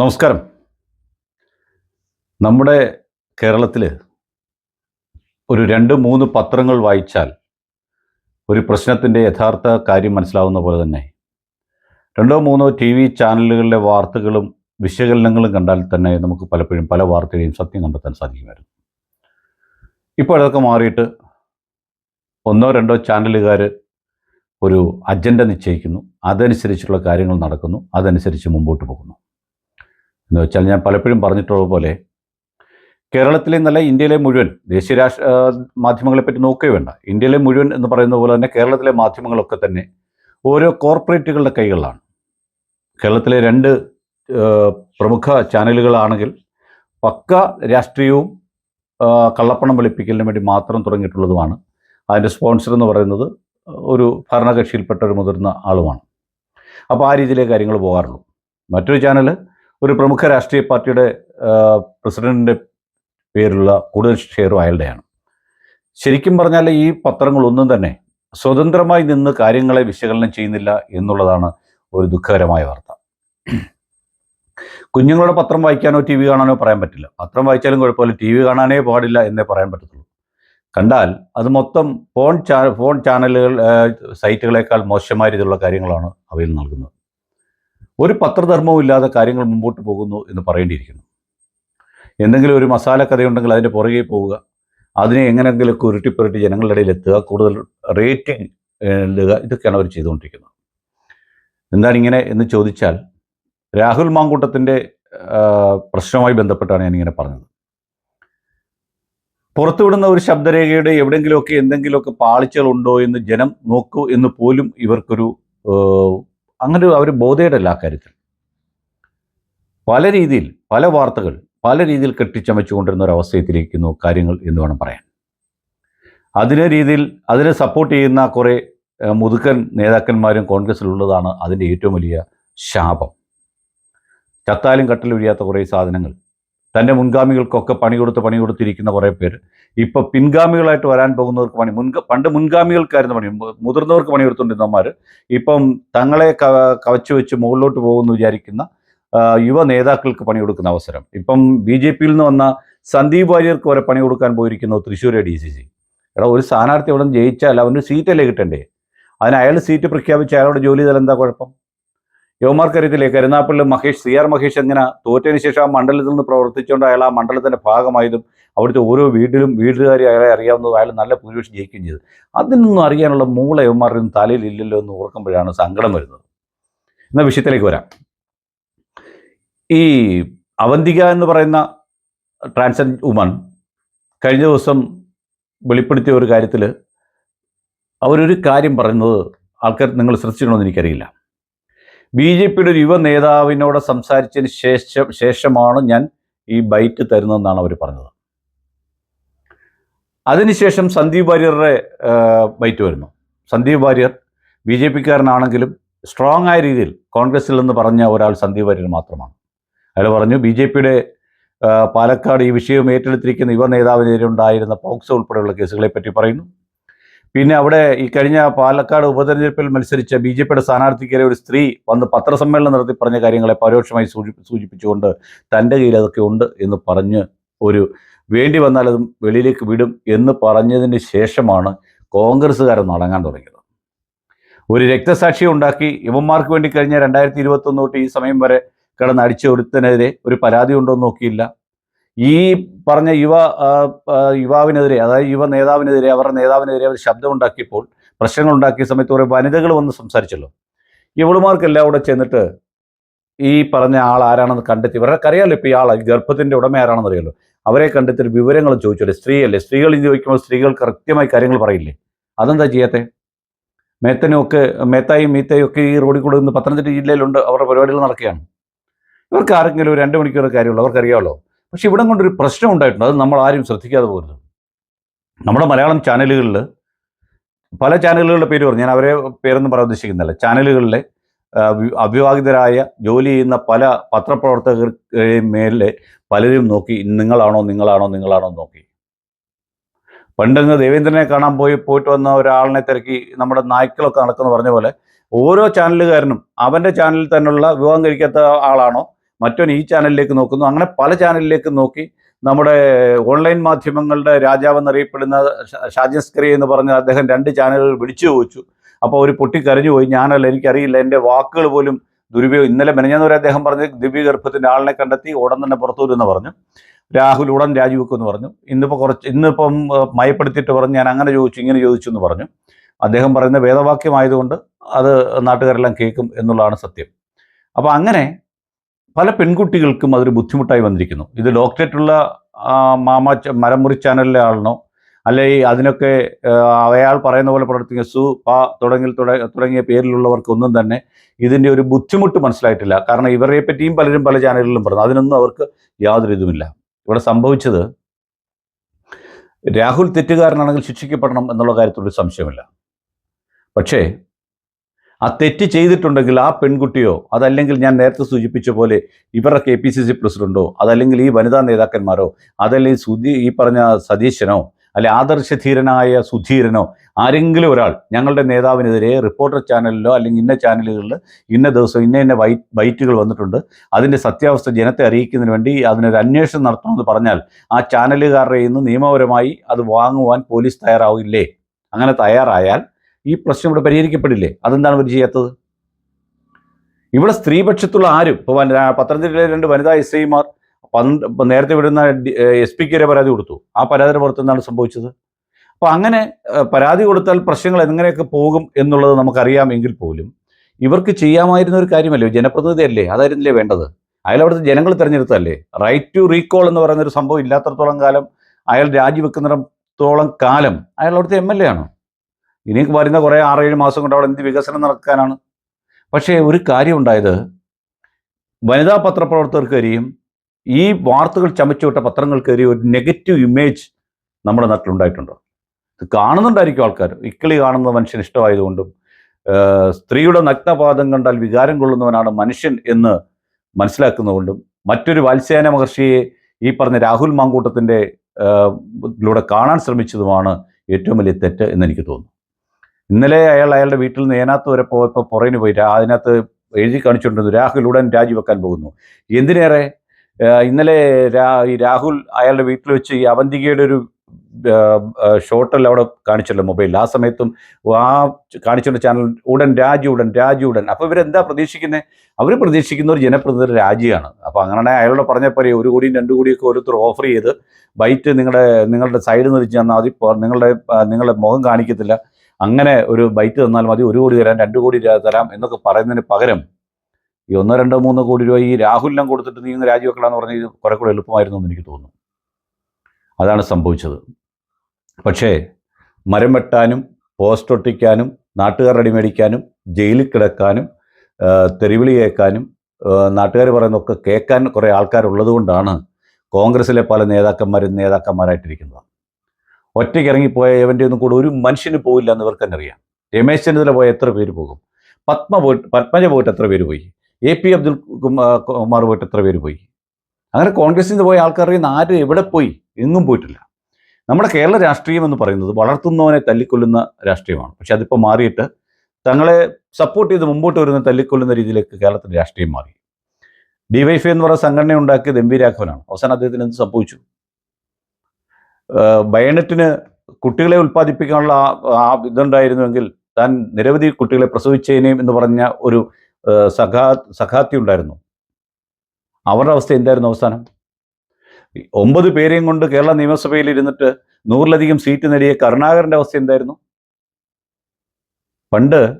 നമസ്കാരം. നമ്മുടെ കേരളത്തിൽ ഒരു രണ്ട് മൂന്ന് പത്രങ്ങൾ വായിച്ചാൽ ഒരു പ്രശ്നത്തിന്റെ യഥാർത്ഥ കാര്യം മനസ്സിലാവുന്ന പോലെ തന്നെ. രണ്ടോ മൂന്നോ ടി വി ചാനലുകളിലെ വാർത്തകളും വിശകലനങ്ങളും കണ്ടാൽ തന്നെ നമുക്ക് പലപ്പോഴും പല വാർത്തകളെയും സത്യം കണ്ടെത്താൻ സാധിക്കുമായിരുന്നു. ഇപ്പോൾ അതൊക്കെ മാറിയിട്ട് ഒന്നോ രണ്ടോ ചാനലുകാർ ഒരു അജണ്ട നിശ്ചയിക്കുന്നു. അതനുസരിച്ചുള്ള കാര്യങ്ങൾ നടക്കുന്നു. അതനുസരിച്ച് മുമ്പോട്ട് പോകുന്നു. എന്ന് വെച്ചാൽ ഞാൻ പലപ്പോഴും പറഞ്ഞിട്ടുള്ള പോലെ കേരളത്തിലെ നല്ല ഇന്ത്യയിലെ മുഴുവൻ ദേശീയ രാഷ്ട്ര മാധ്യമങ്ങളെ പറ്റി നോക്കേ വേണ്ട. ഇന്ത്യയിലെ മുഴുവൻ എന്ന് പറയുന്ന പോലെ തന്നെ കേരളത്തിലെ മാധ്യമങ്ങളൊക്കെ തന്നെ ഓരോ കോർപ്പറേറ്റുകളുടെ കൈകളിലാണ്. കേരളത്തിലെ രണ്ട് പ്രമുഖ ചാനലുകളാണെങ്കിൽ പക്ക രാഷ്ട്രീയവും കള്ളപ്പണം വെളുപ്പിക്കലിന് വേണ്ടി മാത്രം തുടങ്ങിയിട്ടുള്ളതുമാണ്. അതിന്റെ സ്പോൺസർ എന്ന് പറയുന്നത് ഒരു ഭരണകക്ഷിയിൽപ്പെട്ട ഒരു മുതിർന്ന ആളുമാണ്. അപ്പോൾ ആ രീതിയിലേ കാര്യങ്ങൾ പോകാറുള്ളൂ. മറ്റൊരു ചാനൽ ഒരു പ്രമുഖ രാഷ്ട്രീയ പാർട്ടിയുടെ പ്രസിഡന്റിന്റെ പേരിലുള്ള കൂടുതൽ ഷെയറും അയാളുടെയാണ്. ശരിക്കും പറഞ്ഞാൽ ഈ പത്രങ്ങളൊന്നും തന്നെ സ്വതന്ത്രമായി നിന്ന് കാര്യങ്ങളെ വിശകലനം ചെയ്യുന്നില്ല എന്നുള്ളതാണ് ഒരു ദുഃഖകരമായ വാർത്ത. കുഞ്ഞുങ്ങളുടെ പത്രം വായിക്കാനോ ടി വി കാണാനോ പറയാൻ പറ്റില്ല. പത്രം വായിച്ചാലും കുഴപ്പമില്ല ടി വി കാണാനേ പാടില്ല എന്നേ പറയാൻ പറ്റത്തുള്ളൂ. കണ്ടാൽ അത് മൊത്തം ഫോൺ ചാ ഫോൺ ചാനലുകൾ സൈറ്റുകളേക്കാൾ മോശമായ രീതിയിലുള്ള കാര്യങ്ങളാണ് അവയിൽ നൽകുന്നത്. ഒരു പത്രധർമ്മവും ഇല്ലാതെ കാര്യങ്ങൾ മുമ്പോട്ട് പോകുന്നു എന്ന് പറയേണ്ടിയിരിക്കുന്നു. എന്തെങ്കിലും ഒരു മസാല കഥയുണ്ടെങ്കിൽ അതിന്റെ പുറകെ പോവുക. അതിനെ എങ്ങനെയെങ്കിലും ഉരുട്ടിപ്പുരട്ടി ജനങ്ങളുടെ ഇടയിൽ എത്തുക കൂടുതൽ റേറ്റിംഗ് ഇടുക ഇതൊക്കെയാണ് അവർ ചെയ്തുകൊണ്ടിരിക്കുന്നത്. എന്താണ് ഇങ്ങനെ എന്ന് ചോദിച്ചാൽ രാഹുൽ മാങ്കൂട്ടത്തിന്റെ പ്രശ്നവുമായി ബന്ധപ്പെട്ടാണ് ഞാനിങ്ങനെ പറഞ്ഞത്. പുറത്തുവിടുന്ന ഒരു ശബ്ദരേഖയുടെ എവിടെയെങ്കിലുമൊക്കെ എന്തെങ്കിലുമൊക്കെ പാളിച്ചകളുണ്ടോ എന്ന് ജനം നോക്കൂ എന്ന് പോലും ഇവർക്കൊരു അങ്ങനെ അവർ ബോധേടല്ല കാര്യത്തിൽ. പല രീതിയിൽ പല വാർത്തകൾ പല രീതിയിൽ കെട്ടിച്ചമച്ചുകൊണ്ടിരുന്ന ഒരു അവസ്ഥയിലിരിക്കുന്നു കാര്യങ്ങൾ എന്ന് വേണം പറയാൻ. അതിനെ രീതിയിൽ അതിനെ സപ്പോർട്ട് ചെയ്യുന്ന കുറേ മുതുക്കൻ നേതാക്കന്മാരും കോൺഗ്രസ്സിലുള്ളതാണ് അതിന്റെ ഏറ്റവും വലിയ ശാപം. ചത്താലും കട്ടിൽ ഒഴിയാത്ത കുറേ സാധനങ്ങൾ. തന്റെ മുൻഗാമികൾക്കൊക്കെ പണി കൊടുത്ത് പണി കൊടുത്തിരിക്കുന്ന കുറേ പേര്. ഇപ്പോൾ പിൻഗാമികളായിട്ട് വരാൻ പോകുന്നവർക്ക് പണി മുൻ പണ്ട് മുൻഗാമികൾക്കായിരുന്നു പണി. മുതിർന്നവർക്ക് പണി കൊടുത്തുകൊണ്ടിരുന്നവന്മാർ ഇപ്പം തങ്ങളെ കവച്ചു വെച്ച് മുകളിലോട്ട് പോകുമെന്ന് വിചാരിക്കുന്ന യുവ നേതാക്കൾക്ക് പണി കൊടുക്കുന്ന അവസരം. ഇപ്പം ബി ജെ പിയിൽ നിന്ന് വന്ന സന്ദീപ് വാര്യർക്ക് വരെ പണി കൊടുക്കാൻ പോയിരിക്കുന്നു തൃശ്ശൂരെ ഡി സി സി. എടാ ഒരു സ്ഥാനാർത്ഥി അവിടെ നിന്ന് ജയിച്ചാൽ അവന് സീറ്റല്ലേ കിട്ടണ്ടേ? അതിന് അയാൾ സീറ്റ് പ്രഖ്യാപിച്ച് അയാളുടെ ജോലി ചെയ്താൽ എന്താ കുഴപ്പം? യുവമാർക്കറിയത്തില്ലേ കരുനാപ്പള്ളി മഹേഷ് സി ആർ മഹേഷ് എങ്ങനെ തോറ്റതിന് ശേഷം ആ മണ്ഡലത്തിൽ നിന്ന് പ്രവർത്തിച്ചുകൊണ്ട് അയാൾ ആ മണ്ഡലത്തിന്റെ ഭാഗമായതും അവിടുത്തെ ഓരോ വീട്ടിലും വീട്ടുകാരി അയാളെ അറിയാവുന്നതും അയാൾ നല്ല ഭൂരിപക്ഷം ജയിക്കുകയും ചെയ്തു. അതിനൊന്നും അറിയാനുള്ള മൂള യുവമാരുടെ തലയിൽ ഇല്ലല്ലോ എന്ന് ഓർക്കുമ്പോഴാണ് സങ്കടം വരുന്നത്. എന്ന വിഷയത്തിലേക്ക് വരാം. ഈ അവന്തിക എന്ന് പറയുന്ന ട്രാൻസ്ജെൻഡ് വുമൺ കഴിഞ്ഞ ദിവസം വെളിപ്പെടുത്തിയ ഒരു കാര്യത്തിൽ അവരൊരു കാര്യം പറയുന്നത് ആൾക്കാർ നിങ്ങൾ ശ്രദ്ധിച്ചിട്ടുണ്ടോ എന്ന് എനിക്കറിയില്ല. ബി ജെ പിയുടെ ഒരു യുവ നേതാവിനോട് സംസാരിച്ചതിന് ശേഷം ശേഷമാണ് ഞാൻ ഈ ബൈറ്റ് തരുന്നതെന്നാണ് അവർ പറഞ്ഞത്. അതിനുശേഷം സന്ദീപ് വാര്യരുടെ ബൈറ്റ് വരുന്നു. സന്ദീപ് വാര്യർ ബി ജെ പിക്കാരനാണെങ്കിലും സ്ട്രോങ് ആയ രീതിയിൽ കോൺഗ്രസിൽ നിന്ന് പറഞ്ഞ ഒരാൾ സന്ദീപ് വാര്യർ മാത്രമാണ്. അയാൾ പറഞ്ഞു ബി ജെ പിയുടെ പാലക്കാട് ഈ വിഷയം ഏറ്റെടുത്തിരിക്കുന്ന യുവ നേതാവിനെതിരെ ഉണ്ടായിരുന്ന പോക്സോ ഉൾപ്പെടെയുള്ള കേസുകളെ പറ്റി പറയുന്നു. പിന്നെ അവിടെ ഈ കഴിഞ്ഞ പാലക്കാട് ഉപതെരഞ്ഞെടുപ്പിൽ മത്സരിച്ച ബി ജെ പിയുടെ സ്ഥാനാർത്ഥിക്കെതിരെ ഒരു സ്ത്രീ വന്ന് പത്രസമ്മേളനം നടത്തി പറഞ്ഞ കാര്യങ്ങളെ പരോക്ഷമായി സൂചി സൂചിപ്പിച്ചുകൊണ്ട് തന്റെ കയ്യിൽ അതൊക്കെ ഉണ്ട് എന്ന് പറഞ്ഞ് ഒരു വേണ്ടി വന്നാൽ അതും വെളിയിലേക്ക് വിടും എന്ന് പറഞ്ഞതിന് ശേഷമാണ് കോൺഗ്രസ്സുകാരൻ നടങ്ങാൻ തുടങ്ങിയത്. ഒരു രക്തസാക്ഷി ഉണ്ടാക്കി ഇവന്മാർക്ക് വേണ്ടി കഴിഞ്ഞ രണ്ടായിരത്തി ഇരുപത്തൊന്ന് തൊട്ട് ഈ സമയം വരെ കിടന്ന് അടിച്ച ഒരുത്തനെതിരെ ഒരു പരാതി ഉണ്ടോ എന്ന് നോക്കിയില്ല. ഈ പറഞ്ഞ യുവ യുവാവിനെതിരെ അതായത് യുവ നേതാവിനെതിരെ അവരുടെ നേതാവിനെതിരെ അവർ ശബ്ദമുണ്ടാക്കിയപ്പോൾ പ്രശ്നങ്ങളുണ്ടാക്കിയ സമയത്ത് കുറേ വനിതകൾ വന്ന് സംസാരിച്ചല്ലോ. ഇവളുമാർക്കെല്ലാം കൂടെ ചെന്നിട്ട് ഈ പറഞ്ഞ ആൾ ആരാണെന്ന് കണ്ടെത്തി ഇവരൊക്കെ അറിയാമല്ലോ ഇപ്പോൾ ഈ ആൾ ഗർഭത്തിന്റെ ഉടമ ആരാണെന്ന് അറിയാലോ? അവരെ കണ്ടെത്തി വിവരങ്ങൾ ചോദിച്ചോല്ലേ. സ്ത്രീയല്ലേ? സ്ത്രീകൾ ഇത് ചോദിക്കുമ്പോൾ സ്ത്രീകൾ കൃത്യമായി കാര്യങ്ങൾ പറയില്ലേ? അതെന്താ ചെയ്യാത്തേ? മേത്തനും ഒക്കെ മേത്തായും മീത്തയും ഒക്കെ ഈ റോഡിൽ കൂടെ നിന്ന് പത്തനംതിട്ട ജില്ലയിലുണ്ട്. അവരുടെ പരിപാടികൾ നടക്കുകയാണ്. ഇവർക്ക് ആർക്കെങ്കിലും ഒരു രണ്ട് മണിക്കൂർ കാര്യമുള്ളൂ. അവർക്കറിയാമല്ലോ. പക്ഷെ ഇവിടെ കൊണ്ടൊരു പ്രശ്നം ഉണ്ടായിട്ടുണ്ട്. അത് നമ്മൾ ആരും ശ്രദ്ധിക്കാതെ പോകരുത് നമ്മുടെ മലയാളം ചാനലുകളിൽ പല ചാനലുകളുടെ പേര് പറഞ്ഞു. ഞാൻ അവരെ പേരൊന്നും പറയാൻ ഉദ്ദേശിക്കുന്നില്ല. ചാനലുകളിലെ അവിവാഹിതരായ ജോലി ചെയ്യുന്ന പല പത്രപ്രവർത്തകരുടെയും മേലെ പലരും നോക്കി നിങ്ങളാണോ നിങ്ങളാണോ നിങ്ങളാണോ നോക്കി. പണ്ടങ്ങ് ദേവേന്ദ്രനെ കാണാൻ പോയി പോയിട്ട് വന്ന ഒരാളിനെ തിരക്കി നമ്മുടെ നായ്ക്കളൊക്കെ നടക്കുന്ന പറഞ്ഞ പോലെ ഓരോ ചാനലുകാരനും അവന്റെ ചാനലിൽ തന്നെയുള്ള വിവാഹം കഴിക്കാത്ത ആളാണോ മറ്റവൻ ഈ ചാനലിലേക്ക് നോക്കുന്നു. അങ്ങനെ പല ചാനലിലേക്ക് നോക്കി നമ്മുടെ ഓൺലൈൻ മാധ്യമങ്ങളുടെ രാജാവെന്നറിയപ്പെടുന്ന ഷ- സ്കറി എന്ന് പറഞ്ഞ അദ്ദേഹം രണ്ട് ചാനലുകൾ വിളിച്ചു ചോദിച്ചു. അപ്പോൾ ഒരു പൊട്ടി കരഞ്ഞു പോയി. ഞാനല്ല എനിക്കറിയില്ല. എന്റെ വാക്കുകൾ പോലും ദുരുപയോഗം ഇന്നലെ മെനഞ്ഞാന്നവരെ അദ്ദേഹം പറഞ്ഞ് ദിവ്യഗർഭത്തിന്റെ ആളിനെ കണ്ടെത്തി ഉടൻ തന്നെ പുറത്തു വരുമെന്ന് പറഞ്ഞു. രാഹുൽ ഉടൻ രാജിവെക്കുമെന്ന് പറഞ്ഞു. ഇന്നിപ്പോൾ കുറച്ച് ഇന്നിപ്പം മയപ്പെടുത്തിയിട്ട് പറഞ്ഞു ഞാൻ അങ്ങനെ ചോദിച്ചു ഇങ്ങനെ ചോദിച്ചു എന്ന് പറഞ്ഞു. അദ്ദേഹം പറയുന്ന വേദവാക്യമായതുകൊണ്ട് അത് നാട്ടുകാരെല്ലാം കേൾക്കും എന്നുള്ളതാണ് സത്യം. അപ്പോൾ അങ്ങനെ പല പെൺകുട്ടികൾക്കും അതൊരു ബുദ്ധിമുട്ടായി വന്നിരിക്കുന്നു. ഇത് ഡോക്ടറേറ്റുള്ള ആ, മാമ മരമുറി ചാനലിലെ ആളിനോ അല്ലെങ്കിൽ അതിനൊക്കെ അയാൾ പറയുന്ന പോലെ പ്രവർത്തിക്കുന്ന സു പ തുടങ്ങി തുട- തുടങ്ങിയ പേരിലുള്ളവർക്കൊന്നും തന്നെ ഇതിന്റെ ഒരു ബുദ്ധിമുട്ട് മനസ്സിലായിട്ടില്ല. കാരണം ഇവരെ പറ്റിയും പലരും പല ചാനലുകളിലും പറഞ്ഞു. അതിനൊന്നും അവർക്ക് യാതൊരു ഇതുമില്ല. ഇവിടെ സംഭവിച്ചത് രാഹുൽ തെറ്റുകാരനാണെങ്കിൽ ശിക്ഷിക്കപ്പെടണം എന്നുള്ള കാര്യത്തിലൊരു സംശയമില്ല. പക്ഷേ ആ തെറ്റ് ചെയ്തിട്ടുണ്ടെങ്കിൽ ആ പെൺകുട്ടിയോ അതല്ലെങ്കിൽ ഞാൻ നേരത്തെ സൂചിപ്പിച്ച പോലെ ഇവരുടെ കെ പി സി സി പ്രസിഡന്റോ അതല്ലെങ്കിൽ ഈ വനിതാ നേതാക്കന്മാരോ അതല്ലെങ്കിൽ സുധീ ഈ പറഞ്ഞ സതീശനോ അല്ലെ ആദർശധീരനായ സുധീരനോ ആരെങ്കിലും ഒരാൾ ഞങ്ങളുടെ നേതാവിനെതിരെ റിപ്പോർട്ടർ ചാനലിലോ അല്ലെങ്കിൽ ഇന്ന ചാനലുകളിൽ ഇന്ന ദിവസം ഇന്ന ഇന്ന വൈ ബൈറ്റുകൾ വന്നിട്ടുണ്ട്. അതിന്റെ സത്യാവസ്ഥ ജനത്തെ അറിയിക്കുന്നതിന് വേണ്ടി അതിനൊരു അന്വേഷണം നടത്തണമെന്ന് പറഞ്ഞാൽ ആ ചാനലുകാരുടെ ഇന്ന് നിയമപരമായി അത് വാങ്ങുവാൻ പോലീസ് തയ്യാറാവില്ലേ? അങ്ങനെ തയ്യാറായാൽ ഈ പ്രശ്നം ഇവിടെ പരിഹരിക്കപ്പെടില്ലേ? അതെന്താണ് ഇവർ ചെയ്യാത്തത്? ഇവിടെ സ്ത്രീപക്ഷത്തുള്ള ആരും ഇപ്പോൾ പത്തനംതിട്ടയിലെ രണ്ട് വനിതാ എസ് ഐമാർ പന്ത് നേരത്തെ വിടുന്ന എസ് പിക്ക് വരെ പരാതി കൊടുത്തു. ആ പരാതിയുടെ പുറത്ത് എന്താണ് സംഭവിച്ചത്? അപ്പോൾ അങ്ങനെ പരാതി കൊടുത്താൽ പ്രശ്നങ്ങൾ എങ്ങനെയൊക്കെ പോകും എന്നുള്ളത് നമുക്കറിയാമെങ്കിൽ പോലും ഇവർക്ക് ചെയ്യാമായിരുന്ന ഒരു കാര്യമല്ലേ? ജനപ്രതിനിധി ജനപ്രതിനിധിയല്ലേ? അതായിരുന്നില്ലേ വേണ്ടത്? അയാൾ അവിടുത്തെ ജനങ്ങൾ തിരഞ്ഞെടുത്തല്ലേ റൈറ്റ് ടു റീകോൾ എന്ന് പറയുന്ന ഒരു സംഭവം ഇല്ലാത്തടത്തോളം കാലം അയാൾ രാജിവെക്കുന്നിടത്തോളം കാലം അയാൾ അവിടുത്തെ എം എൽ എ ആണ്? ഇനി വരുന്ന കുറേ ആറേഴ് മാസം കൊണ്ട് അവിടെ എന്ത് വികസനം നടക്കാനാണ്. പക്ഷേ ഒരു കാര്യം ഉണ്ടായത്. വനിതാ പത്രപ്രവർത്തകർക്കെതിരെയും ഈ വാർത്തകൾ ചമച്ചുവിട്ട പത്രങ്ങൾക്കെതിരെ ഒരു നെഗറ്റീവ് ഇമേജ് നമ്മുടെ നാട്ടിലുണ്ടായിട്ടുണ്ടോ ഇത് കാണുന്നുണ്ടായിരിക്കും ആൾക്കാർ. ഇക്കിളി കാണുന്ന മനുഷ്യൻ ഇഷ്ടമായതുകൊണ്ടും സ്ത്രീയുടെ നഗ്നപാദം കണ്ടാൽ വികാരം കൊള്ളുന്നവനാണ് മനുഷ്യൻ എന്ന് മനസ്സിലാക്കുന്നതുകൊണ്ടും മറ്റൊരു വാത്സ്യാന മഹർഷിയെ ഈ പറഞ്ഞ രാഹുൽ മാങ്കൂട്ടത്തിന്റെ ലൂടെ കാണാൻ ശ്രമിച്ചതുമാണ് ഏറ്റവും വലിയ തെറ്റ് എന്നെനിക്ക് തോന്നുന്നു. ഇന്നലെ അയാൾ അയാളുടെ വീട്ടിൽ നിന്ന് ഏനാത്ത് വരെ പോയപ്പോൾ പുറകിന് പോയി രാ- അതിനകത്ത് എഴുതി കാണിച്ചുകൊണ്ടിരുന്നു രാഹുൽ ഉടൻ രാജിവെക്കാൻ പോകുന്നു. എന്തിനേറെ? ഇന്നലെ ഈ രാഹുൽ അയാളുടെ വീട്ടിൽ വെച്ച് ഈ അവന്തികയുടെ ഒരു ഷോട്ടെല്ലാം അവിടെ കാണിച്ചല്ലോ മൊബൈലിൽ. ആ സമയത്തും ആ കാണിച്ചുള്ള ചാനൽ ഉടൻ രാജി ഉടൻ രാജി ഉടൻ. അപ്പോൾ ഇവരെന്താ പ്രതീക്ഷിക്കുന്നത് അവർ പ്രതീക്ഷിക്കുന്ന ഒരു ജനപ്രതിനിധി രാജിയാണ്. അപ്പോൾ അങ്ങനെ അയാളോട് പറഞ്ഞപ്പോൾ ഒരു കോടിയും രണ്ട് കോടിയൊക്കെ ഓരോരുത്തർ ഓഫർ ചെയ്ത് ബൈറ്റ് നിങ്ങളുടെ നിങ്ങളുടെ സൈഡ് നിറിച്ച് തന്നാൽ മതി. നിങ്ങളുടെ നിങ്ങളുടെ മുഖം കാണിക്കത്തില്ല. അങ്ങനെ ഒരു ബൈറ്റ് തന്നാൽ മതി ഒരു കോടി തരാം രണ്ട് കോടി തരാം എന്നൊക്കെ പറയുന്നതിന് പകരം ഈ ഒന്നോ രണ്ടോ മൂന്നോ കോടി രൂപ ഈ രാഹുലിനും കൊടുത്തിട്ട് നീ രാജിവെക്കണമെന്ന് ഇത് കുറെ കൂടെ എളുപ്പമായിരുന്നു എന്ന് എനിക്ക് തോന്നുന്നു. അതാണ് സംഭവിച്ചത്. പക്ഷേ മരം വെട്ടാനും പോസ്റ്റ് ഒട്ടിക്കാനും നാട്ടുകാർ അടിമേടിക്കാനും ജയിലിൽ കിടക്കാനും തെരുവിളി കേൾക്കാനും നാട്ടുകാർ പറയുന്നതൊക്കെ കേൾക്കാൻ കുറേ ആൾക്കാരുള്ളത് കൊണ്ടാണ് കോൺഗ്രസിലെ പല നേതാക്കന്മാരും നേതാക്കന്മാരായിട്ടിരിക്കുന്നത്. ഒറ്റയ്ക്ക് ഇറങ്ങിപ്പോയ എവന്റെ ഒന്നും കൂടെ ഒരു മനുഷ്യന് പോവില്ല എന്ന് ഇവർക്ക് തന്നെ അറിയാം. രമേശ് ചെന്നിത്തല പോയ എത്ര പേര് പോകും? പത്മ പോയിട്ട് പത്മജ പോയിട്ട് എത്ര പേര് പോയി? എ പി അബ്ദുൽ കുമാ- കുമാർ പോയിട്ട് എത്ര പേര് പോയി? അങ്ങനെ കോൺഗ്രസിൽ നിന്ന് പോയ ആൾക്കാർ അറിയുന്ന ആര് എവിടെ പോയി? എങ്ങും പോയിട്ടില്ല. നമ്മുടെ കേരള രാഷ്ട്രീയം എന്ന് പറയുന്നത് വളർത്തുന്നവനെ തല്ലിക്കൊല്ലുന്ന രാഷ്ട്രീയമാണ്. പക്ഷെ അതിപ്പോൾ മാറിയിട്ട് തങ്ങളെ സപ്പോർട്ട് ചെയ്ത് മുമ്പോട്ട് വരുന്ന തല്ലിക്കൊല്ലുന്ന രീതിയിലേക്ക് കേരളത്തിന്റെ രാഷ്ട്രീയം മാറി. ഡിവൈഫൈ എന്ന് പറയുന്ന സംഘടന ഉണ്ടാക്കിയത് എം വി രാഘവനാണ്. അവസാനം അദ്ദേഹത്തിന് എന്ത് സംഭവിച്ചു? ബയണറ്റിന് കുട്ടികളെ ഉൽപ്പാദിപ്പിക്കാനുള്ള ആ- ഇതുണ്ടായിരുന്നുവെങ്കിൽ താൻ നിരവധി കുട്ടികളെ പ്രസവിച്ചേനേയും എന്ന് പറഞ്ഞ ഒരു സഖാ സഖാത്തി ഉണ്ടായിരുന്നു. അവരുടെ അവസ്ഥ എന്തായിരുന്നു അവസാനം? ഒമ്പത് പേരെയും കൊണ്ട് കേരള നിയമസഭയിൽ ഇരുന്നിട്ട് നൂറിലധികം സീറ്റ് നേടിയ കരുണാകരന്റെ അവസ്ഥ എന്തായിരുന്നു? പണ്ട്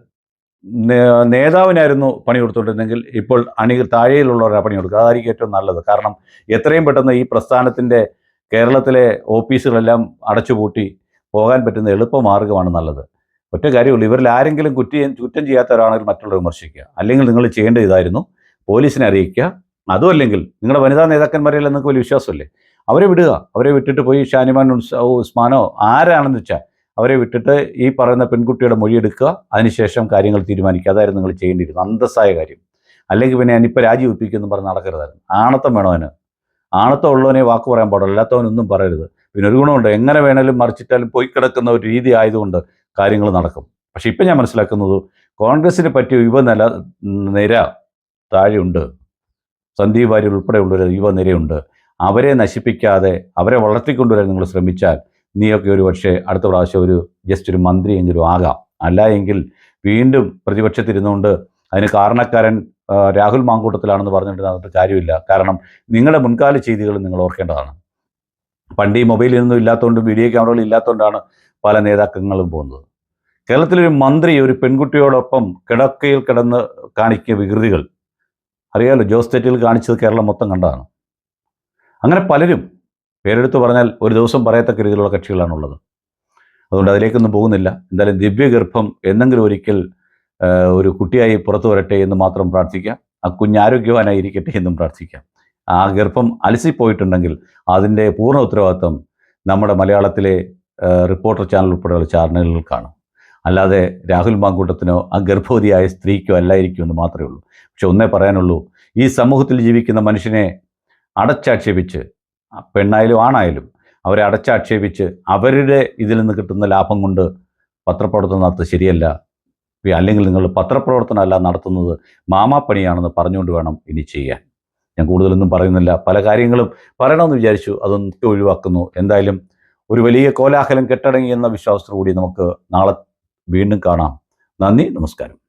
നേതാവിനായിരുന്നു പണി കൊടുത്തുകൊണ്ടിരുന്നെങ്കിൽ ഇപ്പോൾ അണികൾ താഴെയിലുള്ളവരാണ് പണി കൊടുക്കുക. അതായിരിക്കും ഏറ്റവും നല്ലത്. കാരണം എത്രയും പെട്ടെന്ന് ഈ പ്രസ്ഥാനത്തിന്റെ കേരളത്തിലെ ഓഫീസുകളെല്ലാം അടച്ചുപൂട്ടി പോകാൻ പറ്റുന്ന എളുപ്പമാർഗമാണ് നല്ലത്. ഒറ്റ കാര്യമുള്ളൂ ഇവരിൽ ആരെങ്കിലും കുറ്റം കുറ്റം ചെയ്യാത്തവരാണെങ്കിൽ മറ്റുള്ളവർ വിമർശിക്കുക. അല്ലെങ്കിൽ നിങ്ങൾ ചെയ്യേണ്ട ഇതായിരുന്നു പോലീസിനെ അറിയിക്കുക. അതും അല്ലെങ്കിൽ നിങ്ങളുടെ വനിതാ നേതാക്കന്മാരെല്ലാം നിങ്ങൾക്ക് വലിയ വിശ്വാസമല്ലേ? അവരെ വിടുക. അവരെ വിട്ടിട്ട് പോയി ഷാനിമാൻ ഉസ്മാനോ ആരാണെന്ന് വെച്ചാൽ അവരെ വിട്ടിട്ട് ഈ പറയുന്ന പെൺകുട്ടിയുടെ മൊഴി എടുക്കുക. അതിനുശേഷം കാര്യങ്ങൾ തീരുമാനിക്കുക. അതായിരുന്നു നിങ്ങൾ ചെയ്യേണ്ടിയിരുന്നത്. അന്തസ്സായ കാര്യം. അല്ലെങ്കിൽ പിന്നെ ഞാനിപ്പോൾ രാജിവെപ്പിക്കുമെന്ന് പറഞ്ഞ് നടക്കരുതായിരുന്നു. ആണത്തം വേണോ അവന് ആണത്തം ഉള്ളവനെ വാക്ക് പറയാൻ പാടില്ല. അല്ലാത്തവനൊന്നും പറയരുത്. പിന്നെ ഒരു ഗുണമുണ്ട്. എങ്ങനെ വേണേലും മറിച്ചിട്ടാലും പോയി കിടക്കുന്ന ഒരു രീതി ആയതുകൊണ്ട് കാര്യങ്ങൾ നടക്കും. പക്ഷെ ഇപ്പം ഞാൻ മനസ്സിലാക്കുന്നത് കോൺഗ്രസിന് പറ്റിയ യുവനില നിര താഴെയുണ്ട്. സന്ദീപ് വാര്യർ ഉൾപ്പെടെയുള്ളൊരു യുവനിരയുണ്ട്. അവരെ നശിപ്പിക്കാതെ അവരെ വളർത്തിക്കൊണ്ടുവരാൻ നിങ്ങൾ ശ്രമിച്ചാൽ നീയൊക്കെ ഒരു പക്ഷേ അടുത്ത പ്രാവശ്യം ഒരു ജസ്റ്റ് ഒരു മന്ത്രിയെങ്കിലും ആകാം. അല്ല എങ്കിൽ വീണ്ടും പ്രതിപക്ഷത്തിരുന്നുകൊണ്ട് അതിന് കാരണക്കാരൻ രാഹുൽ മാങ്കൂട്ടത്തിലാണെന്ന് പറഞ്ഞിട്ട് അതിന്റെ കാര്യമില്ല. കാരണം നിങ്ങളുടെ മുൻകാല ചെയ്തികൾ നിങ്ങൾ ഓർക്കേണ്ടതാണ്. പണ്ട് ഈ മൊബൈലൊന്നും ഇല്ലാത്തതുകൊണ്ട് വീഡിയോ ക്യാമറകൾ ഇല്ലാത്തതുകൊണ്ടാണ് പല നേതാക്കങ്ങളും പോകുന്നത്. കേരളത്തിലൊരു മന്ത്രി ഒരു പെൺകുട്ടിയോടൊപ്പം കിടക്കയിൽ കിടന്ന് കാണിക്കുന്ന വികൃതികൾ അറിയാലോ? ജോസ് തെറ്റിൽ കാണിച്ചത് കേരളം മൊത്തം കണ്ടതാണ്. അങ്ങനെ പലരും പേരെടുത്ത് പറഞ്ഞാൽ ഒരു ദിവസം പറയത്തക്ക രീതിയിലുള്ള കക്ഷികളാണുള്ളത്. അതുകൊണ്ട് അതിലേക്കൊന്നും പോകുന്നില്ല. എന്തായാലും ദിവ്യഗർഭം എന്നെങ്കിലും ഒരിക്കൽ ഒരു കുട്ടിയായി പുറത്തു വരട്ടെ എന്ന് മാത്രം പ്രാർത്ഥിക്കാം. ആ കുഞ്ഞ് ആരോഗ്യവാനായി ഇരിക്കട്ടെ എന്നും പ്രാർത്ഥിക്കാം. ആ ഗർഭം അലസിപ്പോയിട്ടുണ്ടെങ്കിൽ അതിന്റെ പൂർണ ഉത്തരവാദിത്വം നമ്മുടെ മലയാളത്തിലെ റിപ്പോർട്ടർ ചാനൽ ഉൾപ്പെടെയുള്ള ചാനലുകൾക്കാണ് അല്ലാതെ രാഹുൽ മാങ്കൂട്ടത്തിനോ ആ ഗർഭവതിയായ സ്ത്രീക്കോ അല്ലായിരിക്കും എന്ന് മാത്രമേ ഉള്ളൂ. പക്ഷെ ഒന്നേ പറയാനുള്ളൂ ഈ സമൂഹത്തിൽ ജീവിക്കുന്ന മനുഷ്യനെ അടച്ചാക്ഷേപിച്ച് പെണ്ണായാലും ആണായാലും അവരെ അടച്ചാക്ഷേപിച്ച് അവരുടെ ഇതിൽ നിന്ന് കിട്ടുന്ന ലാഭം കൊണ്ട് പത്രപ്രവർത്തനം നടത്തുന്നത് ശരിയല്ല. അല്ലെങ്കിൽ നിങ്ങൾ പത്രപ്രവർത്തനമല്ല നടത്തുന്നത് മാമാപ്പണിയാണെന്ന് പറഞ്ഞുകൊണ്ട് വേണം ഇനി ചെയ്യാൻ. ഞാൻ കൂടുതലൊന്നും പറയുന്നില്ല. പല കാര്യങ്ങളും പറയണമെന്ന് വിചാരിച്ചു അതൊക്കെ ഒഴിവാക്കുന്നു. എന്തായാലും ഒരു വലിയ കോലാഹലം കെട്ടടങ്ങി എന്ന വിശ്വാസത്തോടു കൂടി നമുക്ക് നാളെ വീണ്ടും കാണാം. നന്ദി നമസ്കാരം.